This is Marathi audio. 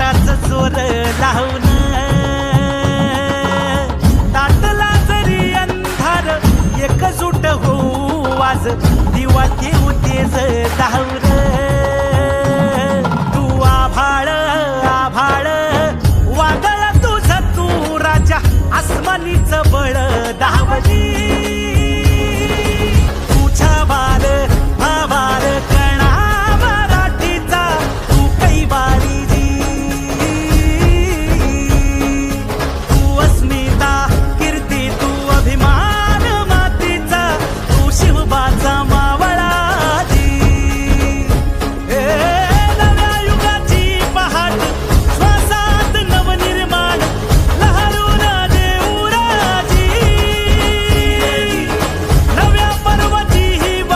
ताच जोर लावून. ताटला जरी अंधार एकजूट होऊ वाज दिवा घेऊ तेज धावर तू आभाळ आभाळ वादळ तुझ तू राजा आसमानीच बळ.